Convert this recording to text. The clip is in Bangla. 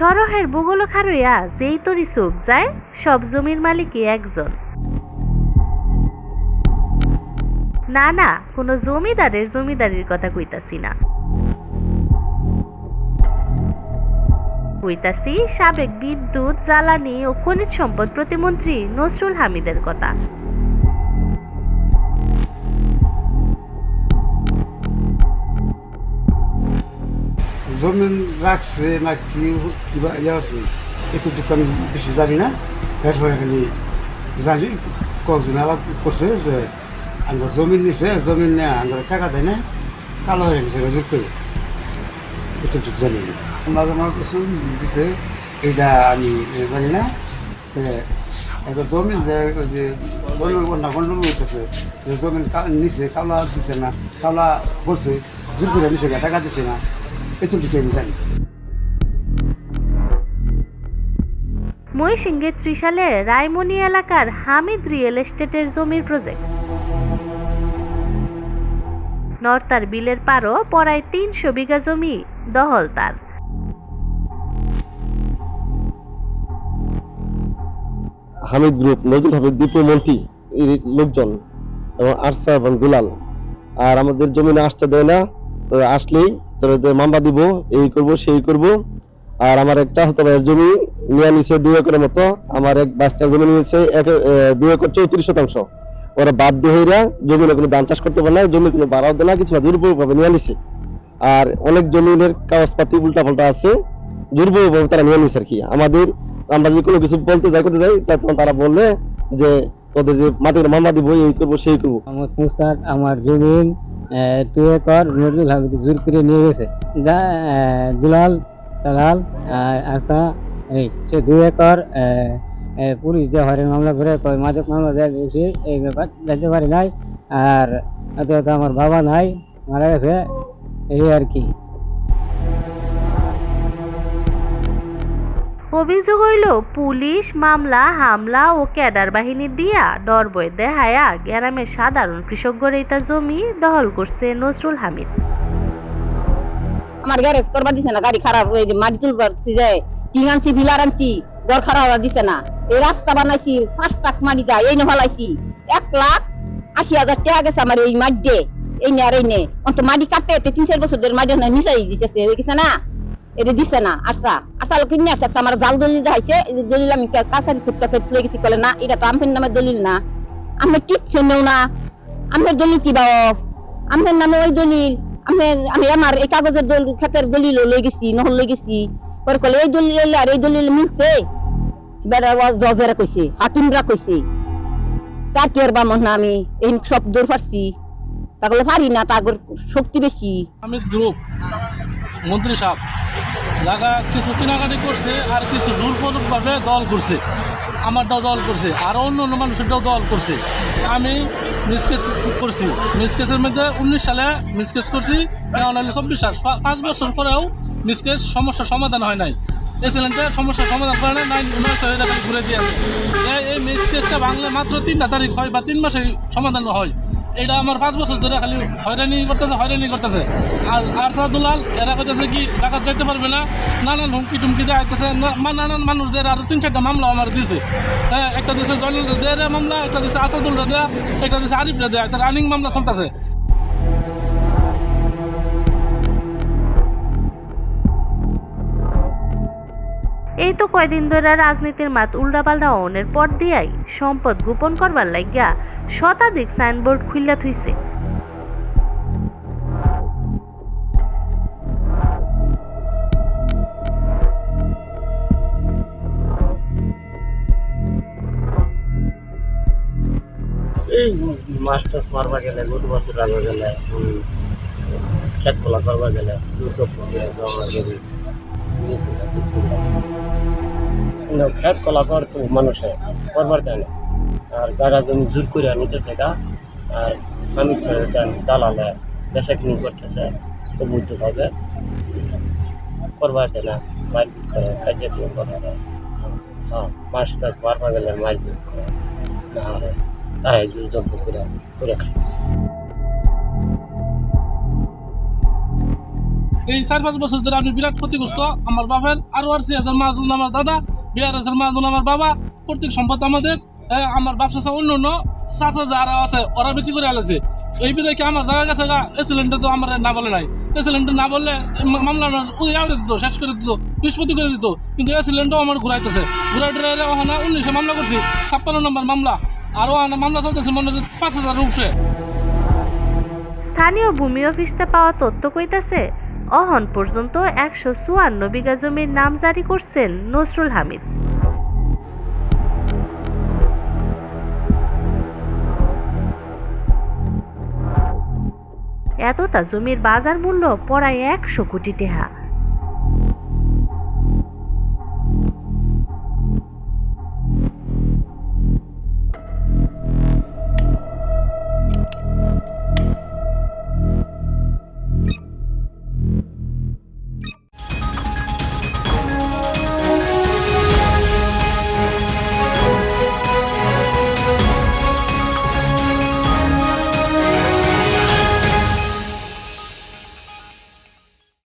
সরহের বুগল খারইয়া যেই তরি চোখ যায়, সব জমির মালিকই একজন। না না, কোনো জমিদারের জমিদারির কথা কইতাছি না। কইতাছি, সাবেক বিদ্যুৎ, জ্বালানি ও খনিজ সম্পদ প্রতিমন্ত্রী নসরুল হামিদের কথা। জমিন রাখছে না কি কিবা ইয়ে আছে এতটুকু আমি বেশি জানি না এরপরে খালি জানি কয়েকজন আলাপ করছে যে আমার জমিন নিছে জমিন নেয় আমার টাকা দেয় না কালো হয়ে গেছে জোর করে এতটুকু জানি না মাঝে আমার কিছু দিছে এইটা আমি জানি না এ, এবার জমিন যে যে না গন্ডগোল করতেছে যে জমিন নিছে কালা দিছে না কালা করছে জোর করে নিছে টাকা দিছে না এতটুকু আমি জানি। ময়সিংহের ত্রিশালে রায়মণি এলাকার হামিদ রিয়েল এস্টেটের জমির প্রজেক্ট নর্তার বিলের পারও পড়ায় তিনশো বিঘা জমি দহল তার। হামিদ গ্রুপ নজরুল হামিদ বিপুমন্ত্রী এই লোকজন এবং আরসা এবং দুলাল। আর আমাদের জমিনে আসতে দেয় না তো আসলেই মামলা দিব, এই করব, সেই করব। আর আমার এক চাচাতো ভাইয়ের জমি নিয়ে নিছে দুই একরের মতো। আমার এক বাস্তার জমি নিয়েছে, এক দুই একর চৌত্রিশ শতাংশ। ওরা বাধ্য হইরা জমিনে কোনো ধান চাষ করতে পারে না, জমি কোনো বাড়াও দেয় না, কিছু না, দুর্বলভাবে নিয়ে নিছে। আর অনেক জমিনের কাগজপাতি উল্টা পাল্টা আছে, দুর্বলভাবে তারা নিয়ে নিছে আর কি। আমাদের, আমরা যে কোনো কিছু বলতে যাই, করতে যাই তখন তারা বললে যে তোদের যে মাটির মামলা দিব, এই করব, সেই করব। আমার আমার জমিন দুই একর নজরুল হামিদ জোর করে নিয়ে গেছে। যা দুলাল, তালাল আচ্ছা এই, সে দুই একর পুলিশ যে হরে মামলা করে, কয় মাদক মামলা দেয় বেশি এই ব্যাপার যেতে পারি নাই। আর এত আমার বাবা নাই, মারা গেছে, এই আর কি। অভিযোগ হইল, পুলিশ, মামলা, হামলা ও ক্যাডার বাহিনী দিয়া ডর বই দেহায়া গ্রামের সাধারণ কৃষকগর এইটা জমি দখল করছে নজরুল হামিদ। আমার গ্যারেজ করবার দিছে না, গাড়ি খারাপ হয়ে মাটি তুলবার দিছে যে টিং আনছি ভিলার আনছি, ঘর খারাপ হওয়ার দিছে না। এই রাস্তা বানাইছি, পাঁচ টাক মাটি যায় এই ফলাইছি। এক লাখ আশি হাজার টাকা গেছে আমার এই মাটি এই নে আর এই নে। অন্ত মাটি কাটতে তিন চার বছর ধরে মাটি নিচাই দিতেছে, দেখেছে না? এটা দিছে না আচ্ছা। আচ্ছা কিনে আসছে আমার জাল দলিল এই দলিল আমি কাছারি ফুট কাছে তুলে গেছি, কলে না, এটা তো আমের নামে দলিল না। আমি টিপছে নেও না। আমের দলিল কি বাও? আমের নামে ওই দলিল। আমি আমি আমার এই কাগজের দল ক্ষেতের দলিল লই গেছি, নহল লই গেছি। পরে কলে এই দলিল আর এই দলিল মিলছে? আবার জজেরা কইছে, হাকিমরা কইছে। তার কি আর বামন না আমি? এই সব দূর পারছি তাগুলো পারি না, তাগর শক্তি বেশি। আমির গ্রুপ, মন্ত্রী সাহেব। জায়গা কিছু কেনাকাটি করছে আর কিছু জোরপূর্বকভাবে দল করছে আমারটাও দল করছে, আর অন্য অন্য মানুষেরটাও দল করছে। আমি মিসকেস করছি। মিসকেসের মধ্যে উনিশ সালে মিসকেস করছি চব্বিশ সাল পাঁচ বছর পরেও মিসকেস সমস্যার সমাধান হয় নাই। এই চ্যালেঞ্জটা সমস্যার সমাধান করে নাই নাই নয় ছয় ঘুরে দিয়ে এই- এই মিসকেসটা বাংলা মাত্র তিনটা তারিখ হয় বা তিন মাসে সমাধান হয়। এটা আমার পাঁচ বছর ধরে খালি হয়রানি করতেছে হয়রানি করতেছে। আর আর এরা করতেছে কি টাকা যেতে পারবে না, নানান হুমকি টুমকি দেওয়া হইতেছে মা- নানান মানুষদের আর তিন চারটা মামলা আমার দিছে। হ্যাঁ একটা দিছে জয়নুল দেয়া মামলা, একটা দিছে আসাদুল দেয়া একটা দিছে আরিফ দেয়া একটা রানিং মামলা চলতেছে। এই তো কয়দিন ধরে রাজনীতির মাত উল্টাপাল্টা অনের পর দিয়াই সম্পদ গোপন করবার লাগিয়া শতাধিক সাইনবোর্ড খুললা থুইছে। মারবা গেলে গেলে খেত খোলা করবা গেলে খেত খোলা কর তো মানুষে করবার দেয় না। আর জায়গা জমি জোর করে নিতেছে গা, আর আমি দালালে বেচা কিনি করতেছে, অবৈধভাবে করবার দেয় না মারপিট করে, কার্যক্রম করে হ্যাঁ মাছ টাছ মারবা গেলে মারপিট করে না তারাই জোর জব্দ করে করে খায়। এই চার পাঁচ বছর ধরে আমি বিরাট ক্ষতিগ্রস্ত। আমার বাপের আরও আর সি হাজার মাহাজন আমার দাদা বিআর এস এর আমার বাবা, প্রত্যেক সম্পদ আমাদের। আমার ব্যবসা অন্য অন্য চাষা যারা আছে, ওরা বিক্রি করে আলেছে এই বিধায় কি আমার জায়গা গেছে সিলিন্ডার তো আমার না বলে নাই। এই সিলিন্ডার না বললে মামলা উড়ে দিত শেষ করে দিত, নিষ্পত্তি করে দিত। কিন্তু এই সিলিন্ডার আমার ঘুরাইতেছে। ঘুরাই টুরাই ওখানে উনিশে মামলা করছি, ছাপ্পান্ন নম্বর মামলা। আর ওখানে মামলা চলতেছে মনে হচ্ছে পাঁচ হাজার উপরে স্থানীয় ভূমি অফিসতে পাওয়া তথ্য কইতাছে অহন পর্যন্ত একশো চুয়ান্ন বিঘা জমির নাম জারি করছেন নসরুল হামিদ। এতটা জমির বাজার মূল্য পড়ায় একশো কোটি টাকা।